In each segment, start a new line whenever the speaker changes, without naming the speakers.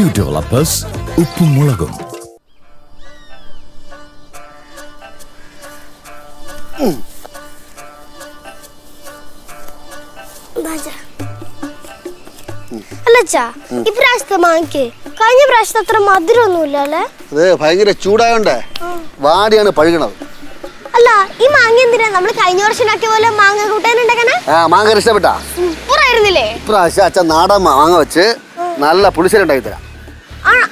Q developers ഉപ്പും മുളകും
അല്ലച്ചാ ഇപ്രാവശ്യത്തെ മാങ്ങിക്ക് കഴിഞ്ഞ പ്രാവശ്യത്തെ അത്ര മധുരമൊന്നുമില്ല അല്ലേ?
അത് ഭയങ്കര ചൂടായോണ്ടേ വാടിയാണ് പഴുകണത്.
അല്ല ഈ മാങ്ങ എന്തിനാ? നമ്മൾ കഴിഞ്ഞ വർഷം ഉണ്ടാക്കിയ പോലെ മാങ്ങ
ആ മാങ്ങ ഇഷ്ടപ്പെട്ടാ
സൂപ്പറായിരുന്നില്ലേ?
ഇപ്രാവശ്യം അച്ഛൻ നാടൻ മാങ്ങ വെച്ച് നല്ല പുളിശ്ശേരി ഉണ്ടാക്കി തരാം.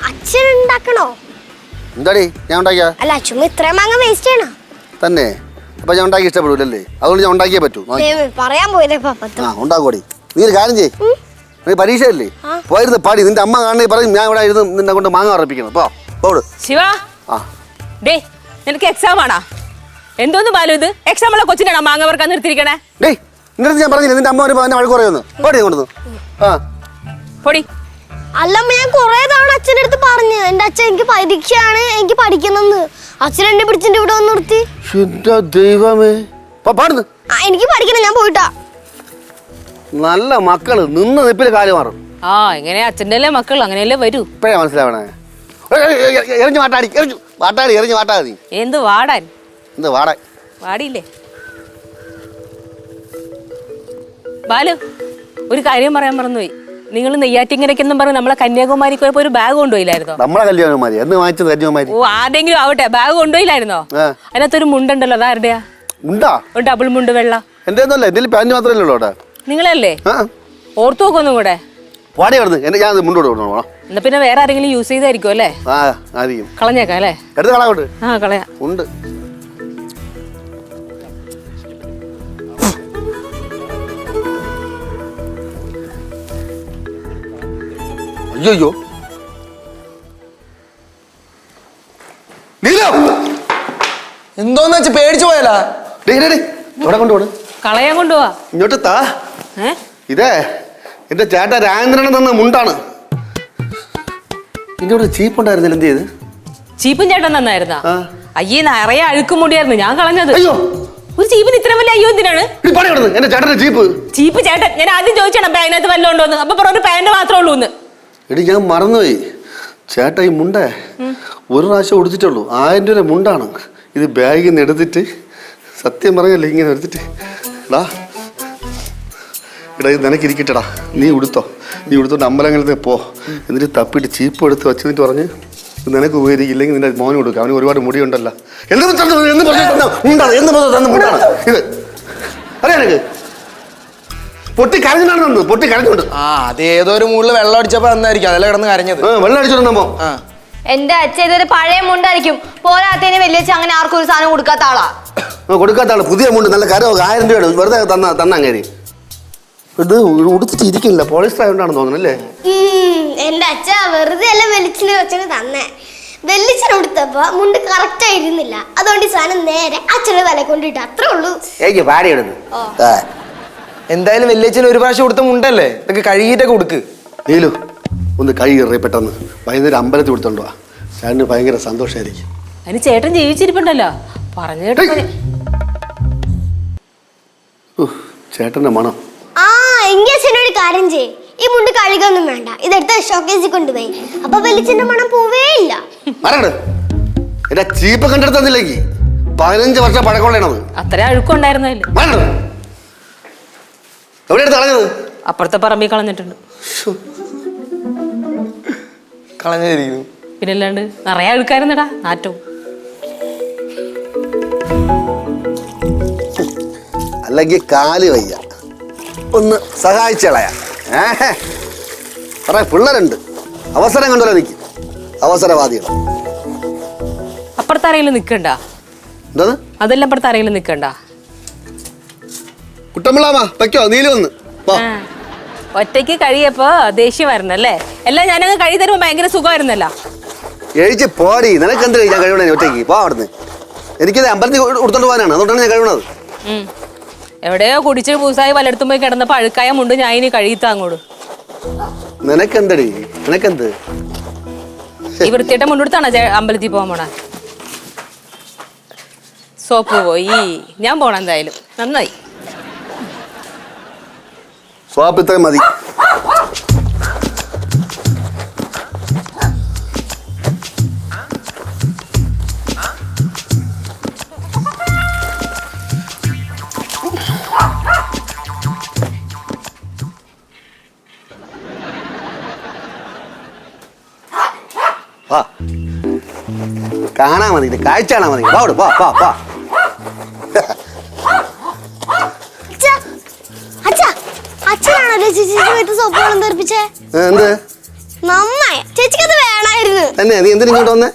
അച്ഛൻ ഉണ്ടാക്കണോ
എന്താടി? ഞാൻ ഉണ്ടാക്കിയാ?
അല്ല അച്ഛൻ ഇത്രയും മാങ്ങ വേസ്റ്റ് ചെയ്യണോ?
തന്നെ. അപ്പൊ ഞാൻ ഉണ്ടാക്കി ഇഷ്ടപ്പെടൂലല്ലേ? അതുകൊണ്ട് ഞാൻ ഉണ്ടാക്കിയേ പറ്റൂ. നോക്കി.
ദൈവമേ, പറയാൻ പോയില്ലേ പപ്പത്ത്
ആ ഉണ്ടാക്കോടി നീ ഒരു കാര്യം ചെയ്യ്. നീ പരീക്ഷയല്ലേ. പോയിരുന്ന് പാടി. നിന്റെ അമ്മ കാണണേ പറയും ഞാൻ ഇവിടെ ഇരുന്ന് നിന്നെ കൊണ്ട് മാങ്ങ ഉറപ്പിക്കണം പോ പോട്
ശിവ.
ആ.
ഡേ നിനക്ക് എക്സാം ആണാ? എന്തോന്ന് ബാലു ഇത്? എക്സാം ഉള്ള കൊച്ചിനാണോ മാങ്ങ വറുക്കാൻ നിർത്തിയിരിക്കണേ?
ഡേയ് നിന്റെ അടുത്ത് ഞാൻ പറഞ്ഞില്ല നിന്റെ അമ്മ വരുമ്പോ എന്നെ വഴക്ക് പറയുമെന്ന്? പോടി കൊണ്ടുവന്നു ആ.
പൊടി.
അല്ലമ്മ ഞാൻ കുറെ തവണ അച്ഛന്റെ അടുത്ത് പറഞ്ഞു. എന്റെ അച്ഛൻ എനിക്ക് പരീക്ഷയാണ് എനിക്ക് പഠിക്കണമെന്ന്. അച്ഛൻ എന്നെ പിടിച്ചിട്ട് ഇവിടെ വന്ന് നിർത്തി.
ശുദ്ധ ദൈവമേ. പോ, പാടുന്നു.
ആ എനിക്ക് പഠിക്കണം ഞാൻ പോയിട്ടാ.
നല്ല മക്കൾ നിന്ന് നിപ്പിൽ കാൽ മാറും.
ആ എങ്ങനെ അച്ഛന്റെ അല്ലേ മക്കൾ അങ്ങനെയല്ലേ വരൂ.
ഇപ്പഴാ മനസ്സിലാവണേ? ഏയ് ഏയ് ഏയ് ഏയ് എറിഞ്ഞു വാട്ടാടി എറിഞ്ഞു വാട്ടാടി എറിഞ്ഞു വാട്ടാ നീ
എന്ത് വാടാൻ?
എന്ത് വാടാ
വാടിയില്ലേ? ബാലു ഒരു കാര്യം പറയാൻ മറന്നുപോയി. നിങ്ങൾ നെയ്യാറ്റിങ്ങരയ്ക്കെന്നും പറഞ്ഞ് നമ്മളെ കന്യാകുമാരിക്ക് പോയപ്പോ ഒരു ബാഗ് കൊണ്ടുപോയില്ലായിരുന്നോ?
നമ്മളെ കല്യാണമാരി എന്ന് വാങ്ങിച്ചത് കന്യാകുമാരി?
ഓ ആരെങ്കിലും ആവട്ടെ ബാഗ് കൊണ്ടുപോയില്ലായിരുന്നോ. അതിനകത്തൊരു മുണ്ടുണ്ടല്ലോ അതാരുടെയാ
ഉണ്ടാ
ഒരു ഡബിൾ മുണ്ട് വെള്ള.
എന്റെ എന്റെ പാന്റ് മാത്രമല്ലേ ഉള്ളൂ അവിടെ.
നിങ്ങളല്ലേ? ഓർത്തു നോക്കൊന്നും കൂടെ.
പാടി കിടന്ന് ഞാൻ മുന്നോട്ട് കൊണ്ടുപോകണം
എന്നാ പിന്നെ വേറെ ആരെങ്കിലും യൂസ് ചെയ്തായിരിക്കും അല്ലേ? കളഞ്ഞേക്കാം അല്ലേ?
എടുത്ത്
ആ കളയാ.
ഉണ്ട്. അയ്യോ നീല!
എന്തോന്ന് വെച്ച് പേടിച്ചു പോയാലാ
ഡേ ഡേ ഡേ ഇവിടെ കൊണ്ടുപോണ്?
കളയാൻ കൊണ്ടുപോവാ.
ഇങ്ങോട്ട് താ
ഏ?
ഇതേ എന്റെ ചേട്ട രാജേന്ദ്രൻ തന്ന മുണ്ടാണ്. നിന്റെ ഇവിടെ ചീപ്പ് ഉണ്ടായിരുന്നില്ല എന്ത് ചെയ്ത്?
ചീപ്പും ചേട്ടൻ തന്നായിരുന്നാ?
ആ.
അയ്യേ നിറയെ അഴുക്കും മുടിയായിരുന്നു ഞാൻ കളഞ്ഞത്.
അയ്യോ.
ഒരു ചീപ്പിന് ഇത്ര വലിയ അയ്യോ എന്തിനാണ്?
പണി കിടന്ന് എന്റെ ചേട്ടന്റെ ജീപ്പ്
ചീപ്പ് ചേട്ടൻ. ഞാൻ ആദ്യം ചോദിച്ചാണ് അതിനകത്ത് വല്ലതും ഉണ്ടോന്ന്? അപ്പൊ പറഞ്ഞു പാന്റ് മാത്രമേ ഉള്ളൂ എന്ന്
എടി ഞാൻ മറന്നുപോയി. ചേട്ടാ ഈ മുണ്ടേ ഒരു പ്രാവശ്യം ഉടുത്തിട്ടുള്ളൂ. ആയിരം രൂപ മുണ്ടാണ്. ഇത് ബാഗിൽ നിന്ന് എടുത്തിട്ട് സത്യം പറയല്ലേ ഇങ്ങനെ എടുത്തിട്ട്. എടാ എടാ ഇത് നിനക്കിരിക്കട്ടെടാ. നീ ഉടുത്തോ. നീ ഉടുത്തോണ്ട് അമ്പലങ്ങളിൽ പോ. എന്നിട്ട് തപ്പിട്ട് ചീപ്പ് എടുത്ത് വെച്ചെന്നിട്ട് പറഞ്ഞ് ഇത് നിനക്ക് ഉപകരിക്കില്ലെങ്കിൽ നിന്റെ മോന് കൊടുക്കുക അവന് ഒരുപാട് മുടിയുണ്ടല്ലോ. എന്ത് എന്ത് പറഞ്ഞ് എന്ന് പറഞ്ഞ് ഇത് അറിയാം പൊട്ടി കരഞ്ഞിട്ടാണ് പൊട്ടി കരഞ്ഞുണ്ട്
ആ അത് ഏതോ ഒരു മുകളിൽ വെള്ളം അടിച്ചപ്പോ അന്നായിരിക്കും അതല്ല കിടന്ന് കരഞ്ഞത്?
വെള്ളം അടിച്ചിട്ടുണ്ടോ
ആ.
എന്റെ അച്ഛൻ ഇതൊരു പഴയ മുണ്ടായിരിക്കും. പോരാത്തതിന് വലിയ അങ്ങനെ ആർക്കും ഒരു സാധനം കൊടുക്കാത്ത ആളാ.
കൊടുക്കാത്ത ആൾ. പുതിയ മുണ്ട് നല്ല കരോ ആയിരം രൂപയുടെ. വെറുതെ തന്ന തന്നങ്ങേരി ഇത് ഉടുത്തിട്ട് ഇരിക്കില്ല പോളിസ്റ്റർ ആയതുകൊണ്ടാണെന്ന് തോന്നുന്നു അല്ലേ?
ഉം, എന്റെ അച്ഛ വെറുതെ അല്ല വെളിച്ചിന് വെച്ചത് തന്നെ. കൊടുത്തപ്പോ മുണ്ട് കറക്റ്റ് ആയിരുന്നില്ല അതുകൊണ്ട് ഈ സാധനം നേരെ അച്ഛനെ തല കൊണ്ടിട്ട് അത്രേ ഉള്ളൂ.
എനിക്ക്
എന്തായാലും വല്യച്ഛന് ഒരു പ്രാവശ്യം കൊടുത്തും ഉണ്ടല്ലേ ഇതൊക്കെ കഴുകിയിട്ടൊക്കെ കൊടുക്ക്.
നീലു ഒന്ന് കൈ കയറി പെട്ടെന്ന്. വൈകുന്നേരം അമ്പലത്തിൽ കൊടുത്തോണ്ട് വാ. ചേട്ടന് ഭയങ്കര സന്തോഷമായിരിക്കും
അതിന് ചേട്ടൻ ജീവിച്ചിരിപ്പുണ്ടല്ലോ. പറഞ്ഞു കേട്ടോ
ഉഹ്, ചേട്ടന്റെ മണം.
ആ എങ്കിൽ അച്ഛന്റെ കാര്യം ചെയ്യ്. ഈ മുണ്ട് കഴുകൊന്നും വേണ്ട. ഇതെടുത്ത് ഷോക്കേസിൽ കൊണ്ടുപോയി. അപ്പൊ വെളിച്ചന്റെ മണം പോവേ ഇല്ല.
മറങ്ങട്. എന്റെ ചീപ്പ് കണ്ടെടുത്തില്ലെങ്കിൽ പതിനഞ്ച് വർഷം പഴക്കമുള്ളതാണത്
അത്ര അഴുക്കുണ്ടായിരുന്നല്ലോ?
എവിടെ എടുത്ത് കളഞ്ഞത്?
അപ്പുറത്തെ പറമ്പിൽ കളഞ്ഞിട്ടുണ്ട്.
കളഞ്ഞിരിക്കുന്നു
പിന്നെ അല്ലാണ്ട് നിറയെ അഴുക്കായിരുന്നടാ നാറ്റവും.
അല്ലെങ്കിൽ കാൽ വയ്യ. ഒന്ന് സഹായിച്ചളയാ ഏഹ് കുറെ പിള്ളേരുണ്ട്. അവസരം കണ്ടല്ലോ നിൽക്കും അവസരവാദികൾ
അപ്പുറത്തറയിൽ നിൽക്കണ്ട
എന്തത്
അതെല്ലാം അപ്പുറത്തറയിൽ നിൽക്കണ്ട
കുട്ടമ്പിള്ളാമാ വയ്ക്കോ നീൽ വന്ന്.
ഒറ്റയ്ക്ക് കഴിയപ്പോ ദേഷ്യമായിരുന്നല്ലേ എല്ലാം ഞാനങ്ങ് കഴി തരുമ്പോ ഭയങ്കര സുഖമായിരുന്നല്ലോ.
എഴുതി പോടി നിനക്ക് എന്ത് ഞാൻ കഴിവണേ ഒറ്റയ്ക്ക്? പോ അവിടുന്ന്. എനിക്കിത് അമ്പലത്തിൽ കൊടുത്തോണ്ട് പോകാനാണ് അതുകൊണ്ടാണ് ഞാൻ
കഴിവണത് എവിടെയോ കുടിച്ച് പൂസായി പലയിടത്തും പോയി കിടന്നപ്പോ അഴുക്കായ മുണ്ട് ഞാൻ ഇനി കഴിയത്ത അങ്ങോട്ട്.
നിനക്കെന്തടി? നിനക്കെന്ത്?
ഈ വൃത്തിയുടെ മുണ്ടെടുത്താണോ അമ്പലത്തിൽ പോകാൻ പോണ? സോപ്പ് പോയി. ഞാൻ പോണെന്തായാലും നന്നായി.
സോപ്പിത്ര മതി കാണാൻ മതി കാഴ്ച കാണാൻ മതി പാവിടെ പാ
പാ പാ അച്ഛനാണല്ലോ ചേച്ചിയുടെ സോപ്പ് വെള്ളം തെറിപ്പിച്ചേ.
ഏ, എന്ത്?
നന്നായി. ചേച്ചിക്ക് അത് വേണമായിരുന്നു
തന്നെ? നീ എന്തിനു ഇങ്ങോട്ട് വന്നേ?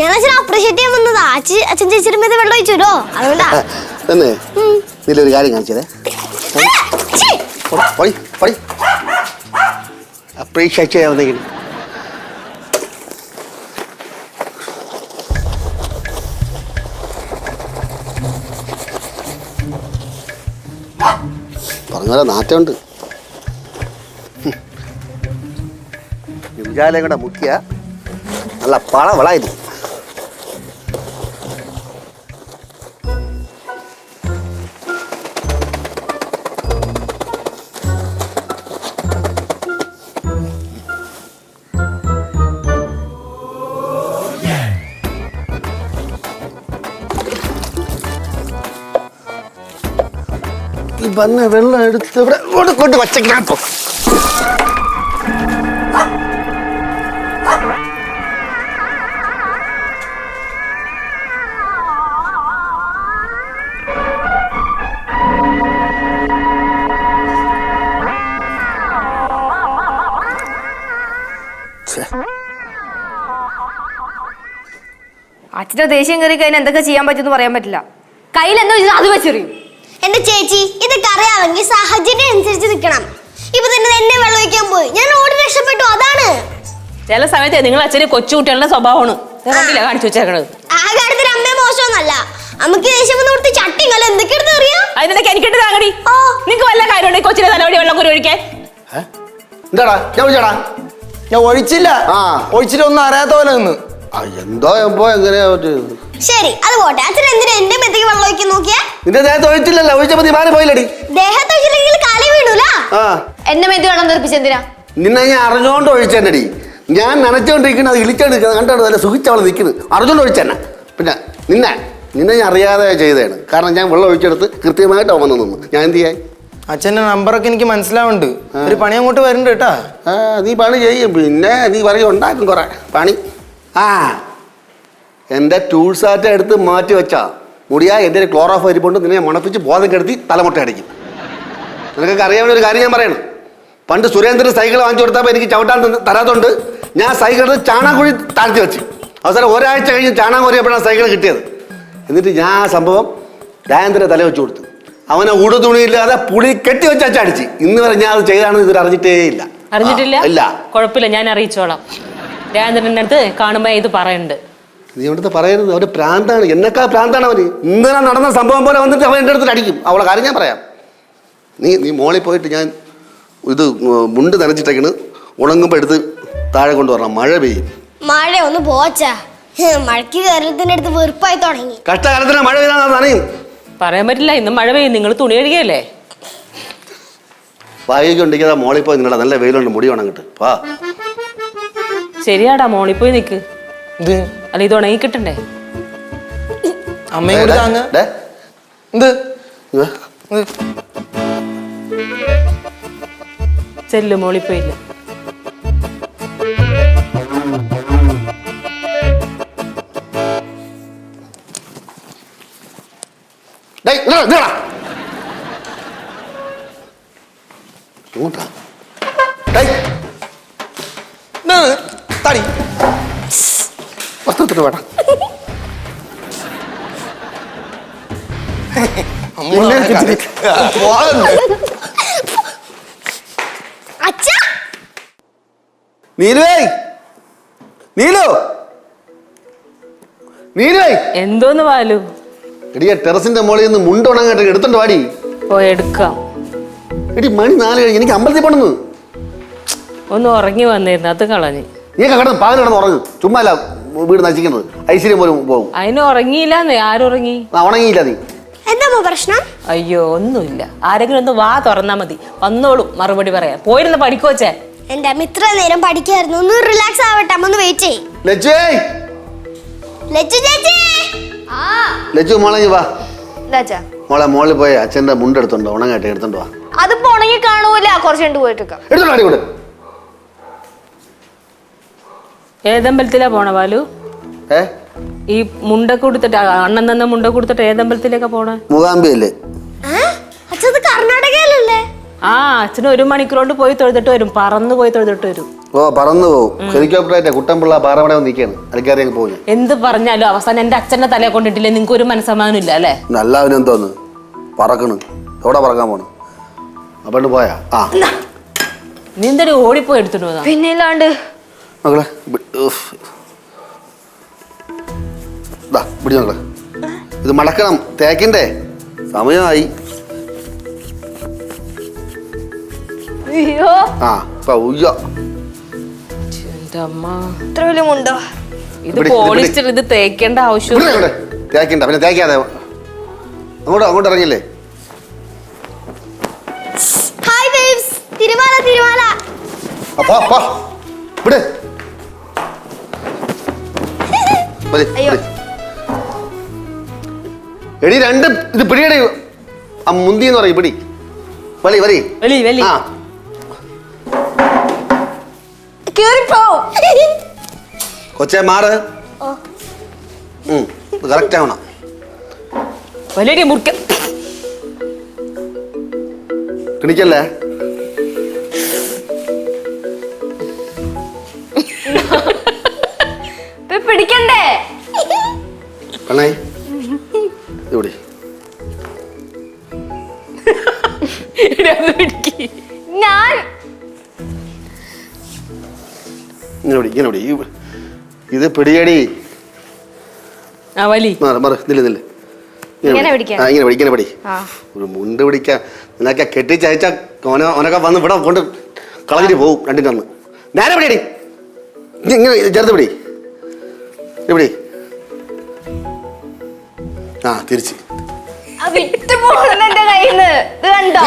ഞാൻ അപ്രീഷിയേറ്റ് ചെയ്യാൻ വന്നതാ. അച്ഛൻ അച്ഛൻ ചേച്ചിയുടെ മേത്ത് വെള്ളം ഒഴിച്ചല്ലോ അതുകൊണ്ടാ.
തന്നെ? ഇതിലൊരു കാര്യം കാണിച്ചതേ
ഛീ,
പടി പടി അപ്രീഷിയേറ്റ് ചെയ്യാൻ വന്നെങ്കിൽ പറഞ്ഞ നാറ്റമുണ്ട്. വിചാരം കൂടെ മുക്കിയ നല്ല പള വളായിരുന്നു ഈ വന്ന വെള്ളം എടുത്ത് ഇവിടെ കൊണ്ട് കൊണ്ട് വച്ചോ
അച്ഛന്റെ ദേഷ്യം കയറി കഴിഞ്ഞാൽ എന്തൊക്കെ ചെയ്യാൻ പറ്റുമെന്ന് പറയാൻ പറ്റില്ല. കയ്യിൽ എന്താ വെച്ചാൽ അത് വെച്ചെറിയും.
എന്റെ ചേച്ചി ഇതൊക്കെ അറിയാമെങ്കിൽ സാഹചര്യം അനുസരിച്ച് നിൽക്കണം. ഇപ്പൊ തന്നെ എന്നെ വെള്ളം ഒഴിക്കാൻ പോയി. ഞാൻ ഓടി രക്ഷപ്പെട്ടു അതാണ്.
ചില സമയത്ത് നിങ്ങൾ അച്ഛന് കൊച്ചുകുട്ടികളുടെ സ്വഭാവമാണ്. കണ്ടില്ല കാണിച്ചു വെച്ചേക്കണത്?
ആ കാര്യത്തിൽ അമ്മ മോശമൊന്നല്ല അമ്മയ്ക്ക് ദേഷ്യം വന്ന് കൊടുത്ത് ചട്ടിങ്ങല്ല എന്തൊക്കെ എടുത്ത് അറിയാം
അതിനിടയ്ക്ക് എനിക്കിട്ട് താങ്ങടി
ഓ.
നിങ്ങൾക്ക് വല്ല കാര്യമുണ്ട് കൊച്ചിനെ തലവടി വെള്ളം കുരി ഒഴിക്കാൻ?
എന്താടാ? ഞാൻ
ഞാൻ ഒഴിച്ചില്ല. ഒഴിച്ചിട്ട് ഒന്നും അറിയാത്ത പോലെ നിന്ന്.
എന്തോ എപ്പോ എങ്ങനെയാ ഒരു
ശരി അത് പോട്ടെ. അച്ഛൻ എന്തിനാ എന്റെ മെത്തേക്ക് വെള്ളം ഒഴിക്കാൻ നോക്കിയാ?
നിന്റെ ദേഹത്ത് ഒഴിച്ചില്ലല്ലോ ഒഴിച്ചപ്പോ നീ മാറി പോയില്ലടി.
ദേഹത്ത് ഒഴിച്ചില്ലെങ്കിൽ കാലി വീണൂല?
ആ.
എന്നെ മെത്തി വെള്ളം തെറിപ്പിച്ച് എന്തിനാ?
നിന്നെ ഞാൻ അറിഞ്ഞോണ്ട് ഒഴിച്ചെന്നടി. ഞാൻ നനച്ചോണ്ടിരിക്കുന്നത് ഇളിച്ചോണ്ടിരിക്കുന്നത് കണ്ടോണ്ട് നല്ല സുഖിച്ചവൾ നിൽക്കുന്നത് അറിഞ്ഞോണ്ട് ഒഴിച്ചെന്നെ. പിന്നെ നിന്നെ നിന്നെ ഞാൻ അറിയാതെ ചെയ്തതാണ്. കാരണം ഞാൻ വെള്ളം ഒഴിച്ചെടുത്ത് കൃത്യമായിട്ട് അവൻ വന്ന് നിന്നു. ഞാൻ എന്ത് ചെയ്യാൻ
അച്ഛന്റെ നമ്പറൊക്കെ എനിക്ക് മനസ്സിലാവുന്നുണ്ട്. ഒരു പണി അങ്ങോട്ട് വരുന്നുണ്ട് കേട്ടാ.
ആ നീ പണി ചെയ്യും. പിന്നെ നീ പറയും ഉണ്ടാക്കും കുറെ പണി. ആ. എന്റെ ടൂൾസാറ്റ എടുത്ത് മാറ്റി വെച്ചാ. മുടിയാ എന്റെ ക്ലോറോഫ് അരിപ്പുണ്ട് നിന്നെ മണപ്പിച്ച് ബോധം കെടുത്തി തലമുട്ട അടിക്കും. നിനക്കൊക്കെ അറിയാവുന്ന ഒരു കാര്യം ഞാൻ പറയണം. പണ്ട് സുരേന്ദ്രൻ സൈക്കിൾ വാങ്ങിച്ചു കൊടുത്തപ്പോൾ എനിക്ക് ചവിട്ടാൻ തരാത്തോണ്ട് ഞാൻ സൈക്കിൾ എടുത്ത് ചാണാക്കുഴി താഴ്ത്തി വെച്ച്. അവസാനം ഒരാഴ്ച കഴിഞ്ഞ് ചാണകം കോരിയപ്പോഴാണ് സൈക്കിൾ കിട്ടിയത്. എന്നിട്ട് ഞാൻ ആ സംഭവം രാജേന്ദ്രനെ തല വെച്ചു കൊടുത്തു. അവനെ ഉടു തുണിയില്ലാതെ പുളി കെട്ടി വെച്ച് അടിച്ച്. ഇന്ന് വരെ ഞാൻ അത് ചെയ്താണെന്ന് ഇതുവരെ അറിഞ്ഞിട്ടേ ഇല്ല
അറിഞ്ഞിട്ടില്ല
ഇല്ല.
കുഴപ്പമില്ല ഞാൻ അറിയിച്ചോളാം. രാജേന്ദ്രന്റെ അടുത്ത് കാണുമ്പോ ഇത് പറയുന്നുണ്ട്.
നീ അവിടുത്തെ പറയരുത് അവർ പ്രാന്താണ്. എന്നെക്കാ പ്രാന്താണ് അവന്? ഇന്നലെ നടന്ന സംഭവം പോലെ വന്നിട്ട് അവൻ എന്റെ അടുത്ത് അടിക്കും. അവളെ കാര്യം ഞാൻ പറയാം. നീ നീ മോളിൽ പോയിട്ട് ഞാൻ ഇത് മുണ്ട് നനച്ചിട്ടേക്കണ്. ഉണങ്ങുമ്പോൾ എടുത്ത് താഴെ കൊണ്ടുവരണം. മഴ പെയ്യും.
മഴ ഒന്ന് പോച്ചാ. മഴയ്ക്ക് കേരളത്തിന്റെ അടുത്ത് വെറുപ്പായി തുടങ്ങി.
കഷ്ടകാലത്തിന് മഴ പെയ്താൽ നനയും.
പറയാൻ പറ്റില്ല. ഇന്ന് മഴ പെയ്യും. നിങ്ങൾ തുണി കഴുകിയല്ലേ?
വായിക്ക് ഉണ്ടെങ്കിൽ മോളിൽ പോയി നിങ്ങളുടെ നല്ല വെയിലുണ്ട്. മുടി ഉണങ്ങിട്ട്. വാ.
ശരിയാടാ മോളി പോയി നിക്ക്.
ഇത്
അല്ല ഇത് ഉണങ്ങി കിട്ടണ്ടേ?
അമ്മയോട് താങ്ങ. എന്ത്.
ചെല്ലു മോളിൽ പോയില്ല.
ഇങ്ങോട്ടാ.
തടി
വസ്ത്രത്തിന് വേണം നീലുവേ നീലു. നീലുവേ.
എന്തോന്ന് പാലു
എടിയ ടെറസിന്റെ മോളിൽ നിന്ന് മുണ്ട് ഉണങ്ങട്ടെ എടുത്തോണ്ട് വാടി.
ഓ എടുക്കാം.
എടി മണി നാല് കഴിഞ്ഞ് എനിക്ക് അമ്പലത്തിൽ പോണെന്ന്.
ഒന്ന് ഉറങ്ങി വന്നിരുന്നു അത് കളഞ്ഞ്.
നീ കിടന്ന് പകൽ കിടന്ന് ഉറങ്ങും. ചുമ്മാ അല്ല വീട് നശിക്കുന്നത്. ഐശ്വര്യം പോലും പോകും.
അതിന് ഉറങ്ങിയില്ല ആരുറങ്ങി
ആ, ഉണങ്ങിയില്ല നീ.
എന്താ പ്രശ്നം?
അയ്യോ ഒന്നുമില്ല. ആരെങ്കിലും ഒന്ന് വാ തുറന്നാ മതി. വന്നോളൂ മറുപടി പറയാ പോയിരുന്ന് പഠിക്കോച്ചേ
എന്റെ അമ്മ ഇത്ര നേരം പഠിക്കായിരുന്നു. ഒന്ന് റിലാക്സ് ആവട്ടെ അമ്മ ഒന്ന് വെയിറ്റ് ചെയ്
ലജ്ജേ
ലച്ചു ചേച്ചി!
ആ.
ലജ്ജു മോളെ ഇങ്ങ് വാ.
എന്താ അച്ഛാ
മോളെ മോളിൽ പോയി അച്ഛന്റെ മുണ്ട് എടുത്തോണ്ടോ എടുത്തുണ്ടോ
അതിപ്പോ ഉണങ്ങി കാണൂല. കുറച്ച് പോയിട്ട്
എടുത്തോണ്ട് അടി കൂടെ
ഏതമ്പലത്തിലാ പോണ ബാലു?
ഏ?
ഈ മുണ്ടൊക്കെ കൊടുത്തിട്ട് അണ്ണൻ തന്ന മുണ്ട കൊടുത്തിട്ട് ഏതമ്പലത്തിലേക്കാ പോണേ?
മൂകാംബിയല്ലേ
അച്ഛത് കർണാടകയിലല്ലേ?
ആ അച്ഛന് ഒരു മണിക്കൂറോണ്ട് പോയി തൊഴുതിട്ട് വരും. പറന്ന് പോയി തൊഴുതിട്ട് വരും.
ഓ പറന്നു പോകും ഹെലികോപ്റ്ററായിട്ട് കുട്ടമ്പിള്ള പാറമട നിൽക്കുകയാണ് അലിക്കാരി അങ്ങ് പോകും
എന്ത് പറഞ്ഞാലും അവസാനം എന്റെ അച്ഛന്റെ തലയെ കൊണ്ടിട്ടില്ലേ? നിങ്ങൾക്ക് ഒരു മനസ്സമാനം ഇല്ല അല്ലേ?
നല്ലവനും എന്തോന്ന്? പറക്കണ്. എവിടെ പറക്കാൻ പോണു? അപ്പണ്ട് പോയാ? ആ.
നീന്തടി ഓടിപ്പോയി എടുത്തിട്ട് പോകാം
പിന്നെ ഇല്ലാണ്ട്
മകളെ. ദാ, പിടി മകളെ. ഇത് മടക്കണം തേക്കിണ്ടേ? സമയമായി.
അയ്യോ.
ആ ഇപ്പൊ ഉയ്യോ
ഇത്ര വലിയ മുണ്ടോ?
ഇത്
ഇവിടെ,
പോളിസ്റ്റർ ഇത് തേക്കേണ്ട ആവശ്യം
ഇവിടെ ഇവിടെ തേക്കിണ്ട പിന്നെ തേക്കാതെ. അങ്ങോട്ട് അങ്ങോട്ട് ഇറങ്ങില്ലേ?
Hi babes Thirumala Thirumala.
അപ്പാ അപ്പാ. ഇവിടെ എടി രണ്ട് ഇത് പിടിയടി. ആ മുന്തി എന്ന് പറയും പിടി. വലി വലി.
വലി വലി.
ആ.
കേറിപ്പോ
കൊച്ചെ മാറ്. കറക്റ്റ് ആവണം.
വലിയ മുറിക്ക.
കിണിക്കല്ലേ?
പിടിക്കണ്ടേ?
കണ്ണേ ഇവിടെ
ഞാൻ
ഇങ്ങനെ പിടി ഇങ്ങനെ പിടി ഇത് പിടിയടി.
ആ വലി.
മാറ് മാറ് നില്ല് നില്ല്.
ഇങ്ങനെ
പിടി. ആ ഇങ്ങനെ പിടി ഇങ്ങനെ പിടി.
ആ.
ഒരു മുണ്ട് പിടിക്കാൻ നിനക്കെ കെട്ടിച്ചയച്ച ഓന ഓനൊക്കെ വന്ന് ഇവിടെ കൊണ്ട് കളഞ്ഞിട്ട് പോവും രണ്ടിന്റെ അന്ന്. നേരെ പിടിയടി. ഇങ്ങ- ഇങ്ങനെ ചേർത്ത് പിടി. ഇത് പിടി. ആ തിരിച്ച്.
ആ വിട്ട് പോകണം എന്റെ കയ്യിന്ന്. ഇത് കണ്ടോ?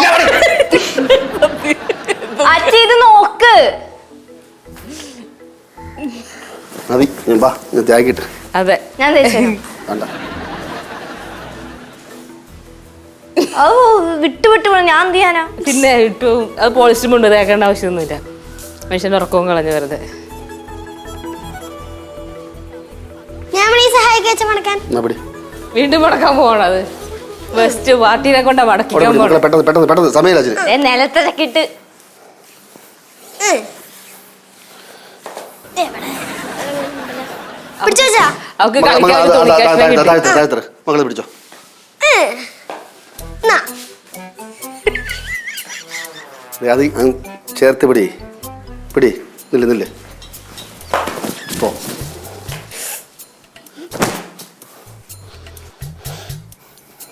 അച്ഛ ഇത് നോക്ക്.
മതി ഞാൻ വാ ഞാൻ തേക്കിട്ട്
അതെ.
ഞാൻ
വേണ്ട.
ഓ വിട്ടു വിട്ടു പോണം. ഞാൻ എന്ത് ചെയ്യാനാ?
പിന്നെ ഇട്ടു അത് പോളിസ്റ്റർ കൊണ്ട് തേക്കേണ്ട ആവശ്യമൊന്നുമില്ല. മനുഷ്യന്റെ ഉറക്കവും കളഞ്ഞു വെറുതെ.
ഞാൻ സഹായിക്കാൻ മടക്കാൻ
വീണ്ടും മടക്കാൻ പോകണത് ബെസ്റ്റ് പാർട്ടിനെ കൊണ്ടാ മടക്കിക്കാൻ. പോകണം
പെട്ടെന്ന് പെട്ടെന്ന് പെട്ടെന്ന് സമയമില്ല
ദേ.
പിടിച്ചോ അച്ഛാ?
അവക്ക്
മക്കളെ,
കളിക്കാൻ
മക്കളെ,
ഒരു തുണിക്കഷ്ണം കിട്ടി.
താഴത്ത് താഴത്ത് മകളെ പിടിച്ചോ.
ഉം. എന്നാ,
ദേ, അത് അങ്ങ് ചേർത്ത് പിടി. പിടി നില്ല് നില്ല്. പോ.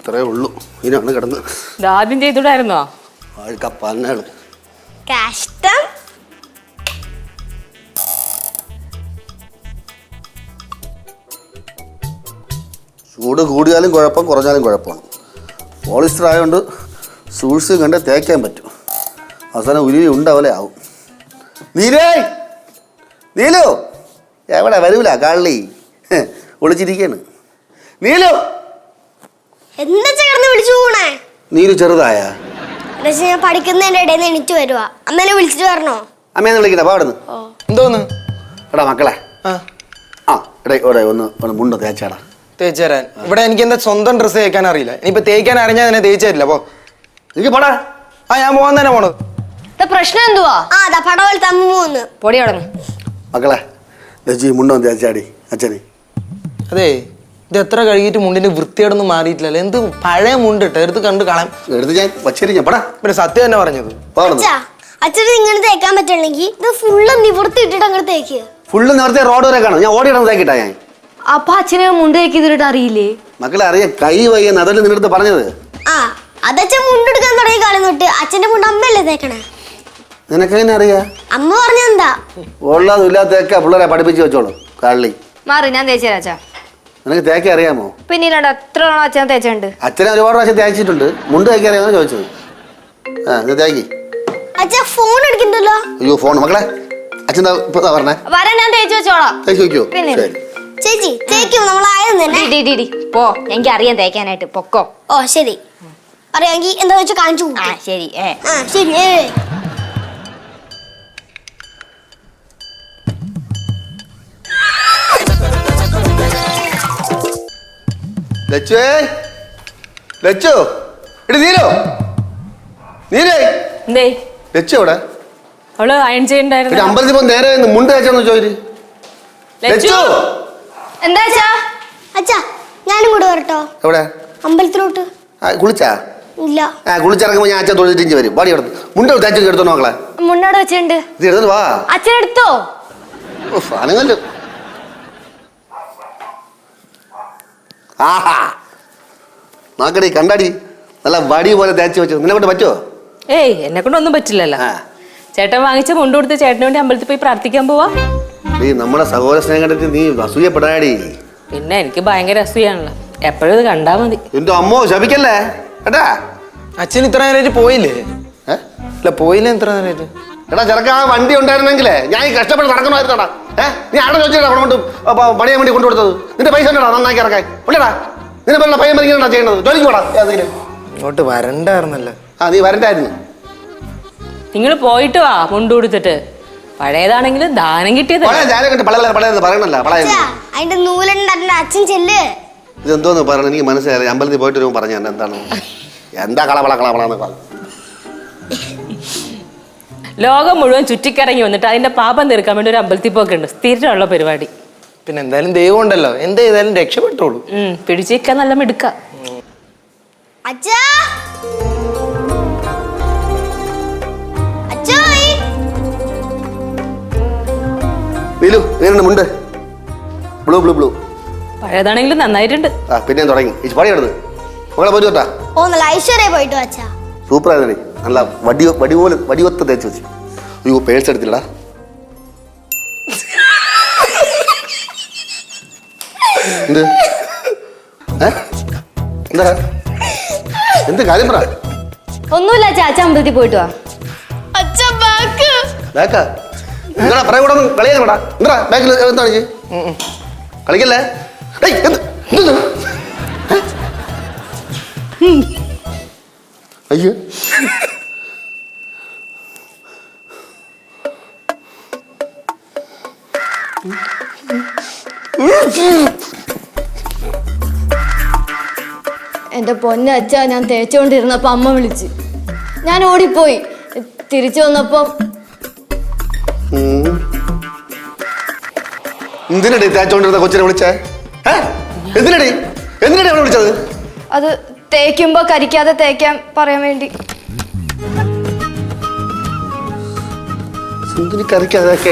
ഇത്രേ ഉള്ളൂ. ഇതിനാണ് കിടന്ന്.
ഇത് ആദ്യം ചെയ്തിടായിരുന്നോ?
ആഴ്ക്ക പന്നാൾ
കഷ്ടം.
ചൂട് കൂടിയാലും കുഴപ്പം കുറഞ്ഞാലും കുഴപ്പമാണ്. പോളിസ്റ്റർ ആയതുകൊണ്ട് സൂക്ഷിച്ച് കണ്ട് തേക്കാൻ പറ്റും. അവസാനം ഉരുവി ഉണ്ടാവലെ ആവും. നീലേ! നീലു! എവിടെ വരൂല കള്ളി ഒളിച്ചിരിക്കാണ് നീലു!
എന്താ കിടന്ന് വിളിച്ചു പോണേ?
നീലു ചെറുതായ.
ഞാൻ പഠിക്കുന്നതിന്റെ ഇടയിൽ നിന്ന് എണീറ്റ് വരുവാ. അമ്മേനെ വിളിച്ചിട്ട് വരണോ?
അമ്മേന്ന് വിളിക്കണ പാടുന്നു
എന്തോന്ന്?
എടാ മക്കളെ.
ആ.
ആ എടേ ഇവിടെ ഒന്ന് ഒന്ന് മുണ്ട് തേച്ചാടാ.
തേച്ച് തരാൻ. ഇവിടെ എനിക്ക് എന്താ സ്വന്തം ഡ്രസ്സ് തേക്കാൻ അറിയില്ല. ഇനിയിപ്പോ തേക്കാൻ അറിഞ്ഞാൽ തന്നെ തേച്ച് തരില്ല അപ്പോ
എനിക്ക് പോടാ.
ആ ഞാൻ പോകാൻ തന്നെ പോണത്.
ഇത് പ്രശ്നം എന്തുവാ?
ആ അതാ പടവൽ തമ്മു മൂന്ന്
പൊടി തുടങ്ങി
മക്കളെ ലജി മുണ്ടൊന്ന് തേച്ചാടി അച്ഛനെ.
അതെ. ഇത് എത്ര കഴുകിയിട്ട് മുണ്ടിന്റെ വൃത്തിയോടൊന്നും മാറിയിട്ടില്ല എന്ത് പഴയ മുണ്ട് ഇട്ട്? എടുത്ത് കണ്ട് കളയാം.
എടുത്ത് ഞാൻ വച്ചിരിക്കാം പടാ.
പിന്നെ സത്യം തന്നെ പറഞ്ഞത്.
അച്ഛാ അച്ഛന് ഇങ്ങനെ തേക്കാൻ പറ്റില്ലെങ്കിൽ ഇത് ഫുള്ള് നിവർത്തി ഇട്ടിട്ട് അങ്ങോട്ട് തേക്ക്.
ഫുള്ള് നേരത്തെ റോഡ് വരെ കാണും. ഞാൻ ഓടി ഇടന്ന് തേക്കിട്ടാ ഞാൻ.
അപ്പൊ അച്ഛനെ മുണ്ട് തേക്കിതിട്ട് അറിയില്ലേ?
മക്കളെ അറിയാം. കൈ വയ്യ അതല്ലേ നിന്റെ അടുത്ത് പറഞ്ഞത്.
ആ അതച്ഛൻ മുണ്ടെടുക്കാൻ തുടങ്ങിയ കാലം തൊട്ട് അച്ഛന്റെ മുണ്ട് അമ്മയല്ലേ തേക്കണേ?
നിനക്കെങ്ങനെ അറിയാ?
അമ്മ പറഞ്ഞെന്താ?
ഉള്ളതും ഇല്ലാത്തതൊക്കെ പിള്ളേരെ പഠിപ്പിച്ച് വെച്ചോളൂ. കള്ളി.
മാറി ഞാൻ തേച്ചാ തരാം അച്ഛാ.
നിനക്ക് തേക്ക അറിയാമോ?
പിന്നീട് എത്ര തവണ അച്ഛൻ തേച്ചുണ്ട്?
അച്ഛനെ ഒരുപാട് പ്രാവശ്യം തേച്ചിട്ടുണ്ട്. മുണ്ട് തേക്ക അറിയാമോ ചോദിച്ചത്. ആ ഇത് തേക്കി.
അച്ഛാ ഫോൺ എടുക്കണ്ടല്ലോ
അയ്യോ ഫോൺ മക്കളെ അച്ഛൻ ഇപ്പൊ പറഞ്ഞേ.
വരാൻ ഞാൻ തേച്ചു വെച്ചോളാം.
വയ്ക്കോ
പിന്നെ.
ശരി.
ചേച്ചി തേക്കും നമ്മളായത് തന്നെ.
ഡി, ഡി, ഡി. പോ. എനിക്ക് അറിയാൻ തേക്കാനായിട്ട്. പൊക്കോ.
ഓ ശരി. അറിയാമെങ്കിൽ എന്താ വെച്ചാൽ കാണിച്ചു
ആ
കൊടുക്ക്.
ശരി. ഏ.
ആ ശരി. ഏ.
ലച്ചുവേ ലച്ചു എടി നീലോ നീലേ.
എന്തേ
ലച്ചു എവിടെ?
അവൾ അയൺ
ഒരു
ചെയ്യണ്ടായിരുന്നു
അമ്പലത്തിൽ പോ നേരെ നിന്ന് മുണ്ട് വെച്ചാന്ന് ചോദിച്ചു ലച്ചു.
എന്താ അച്ഛാ?
അച്ഛാ ഞാനും കൂടെ വരട്ടോ.
എവിടെ?
അമ്പലത്തിലോട്ട്.
ആ, കുളിച്ചാ?
ഇല്ല.
ആ കുളിച്ചിറങ്ങുമ്പോ ഞാൻ അച്ഛൻ തൊഴിലിഞ്ച് വരും. പാടി അവിടെ മുണ്ട് തേച്ചു എടുത്തോ നോക്കളെ
മുന്നോട് വെച്ചിട്ടുണ്ട്.
ഇത് എടുത്തിട്ട് വാ.
അച്ഛൻ എടുത്തോ
അനങ്ങല്ലോ ആഹാ. നോക്കടി കണ്ടാടി? നല്ല വടി പോലെ തേച്ച് വെച്ചു. നിന്നെ കൊണ്ട് പറ്റുമോ
ഏയ് എന്നെ കൊണ്ടൊന്നും പറ്റില്ലല്ലോ.
ആ.
ചേട്ടൻ വാങ്ങിച്ച മുണ്ട് കൊടുത്ത് ചേട്ടന് വേണ്ടി അമ്പലത്തിൽ പോയി പ്രാർത്ഥിക്കാൻ പോവാ.
നീ നമ്മളെ സഹോദര സ്നേഹം കണ്ടിട്ട് നീ അസൂയപ്പെടാടി.
പിന്നെ എനിക്ക് ഭയങ്കര അസൂയാണല്ലോ. എപ്പോഴും ഇത് കണ്ടാ മതി.
എന്റെ അമ്മോ ശപിക്കല്ലേ? കേട്ടാ
അച്ഛൻ ഇത്ര നേരമായിട്ട് പോയില്ലേ?
ഏ?
ഇല്ല പോയില്ലേ ഇത്ര നേരമായിട്ട്?
എടാ ചെറുക്ക ആ വണ്ടി ഉണ്ടായിരുന്നെങ്കിലേ ഞാൻ ഈ കഷ്ടപ്പെട്ട് നടക്കണമായിരുന്നോടാ. ഏ? നീ ആടെ ചോദിച്ചാ അവിടെ കൊണ്ട് പണിയാൻ വേണ്ടി കൊണ്ടുകൊടുത്തത് നിന്റെ പൈസ ഉണ്ടടാ നന്നാക്കി ഇറക്കാൻ. ഉള്ളടാ നിന്നെ പറഞ്ഞ പയ്യൻ പറഞ്ഞാ ചെയ്യണത്. ജോലിക്ക് പോടാ ഏതെങ്കിലും
ഇങ്ങോട്ട് വരണ്ടായിരുന്നല്ലോ.
ആ നീ വരണ്ടായിരുന്നു.
നിങ്ങൾ പോയിട്ട് വാ കൊണ്ടു കൊടുത്തിട്ട്. പഴയതാണെങ്കിൽ ദാനം കിട്ടിയത്.
പറയണല്ല
അതിന്റെ നൂലുണ്ടായിരുന്ന അച്ഛൻ ചെല്ല്.
ഇതെന്തോന്ന് പറയണ? എനിക്ക് മനസ്സിലായി അമ്പലത്തിൽ പോയിട്ട് വരുമ്പോൾ പറഞ്ഞു എന്താണ്? എന്താ കളവള കളവളാന്ന് പറഞ്ഞു.
ലോകം മുഴുവൻ ചുറ്റിക്കറങ്ങി വന്നിട്ട് അതിന്റെ പാപം തീർക്കാൻ വേണ്ടി ഒരു അമ്പലത്തിൽ പോക്കുണ്ട്. സ്ഥിരമുള്ള പരിപാടി.
പിന്നെ എന്തായാലും ദൈവം ഉണ്ടല്ലോ. എന്ത് ചെയ്താലും രക്ഷപ്പെട്ടോളൂ
പിടിച്ചേക്കാൻ നല്ല മിടുക്ക.
അച്ഛാ!
മുണ്ട്. Blue blue blue.
പഴയതാണെങ്കിലും നന്നായിട്ടുണ്ട്.
പിന്നെ തുടങ്ങി. ഈ പണി കിടന്ന് മകളെ പോയി
ഓ നല്ല ഐശ്വര്യ പോയിട്ട് വച്ചാ
സൂപ്പർ ആയിരുന്നു നല്ല വടി വടി പോലെ വടിവത്ത് തേച്ച് വെച്ചു. അയ്യോ പേഴ്സ് എടുത്തില്ല എന്ത്? എന്താ? എന്ത് കാര്യം പറ?
ഒന്നുമില്ല അച്ഛാ അച്ഛൻ അമ്പലത്തിൽ പോയിട്ട് വാ.
അച്ഛ ബാക്ക്.
ബാക്കാ? എന്താ പറയാ കൂടെ കളിയാക്കണടാ. എന്താ ബാക്കിൽ എന്താണ് കളിക്കല്ലേ? ഏയ്, എന്ത്? എന്ത്? ഏ? ഉം. അയ്യോ.
എന്റെ പൊന്നച്ച ഞാൻ തേച്ചുകൊണ്ടിരുന്നപ്പോൾ അമ്മ വിളിച്ച്. ഞാൻ ഓടിപ്പോയി. തിരിച്ചു വന്നപ്പോ.
എന്തിനടി തേച്ചോണ്ടിരുന്ന കൊച്ചിനെ വിളിച്ചേ? എന്തിനടി? എന്തിനടി അവനെ വിളിച്ചത്?
അത് തേക്കുമ്പോ കരിക്കാതെ തേക്കാൻ പറയാൻ വേണ്ടി.
സുന്ദരി കറിക്കാതൊക്കെ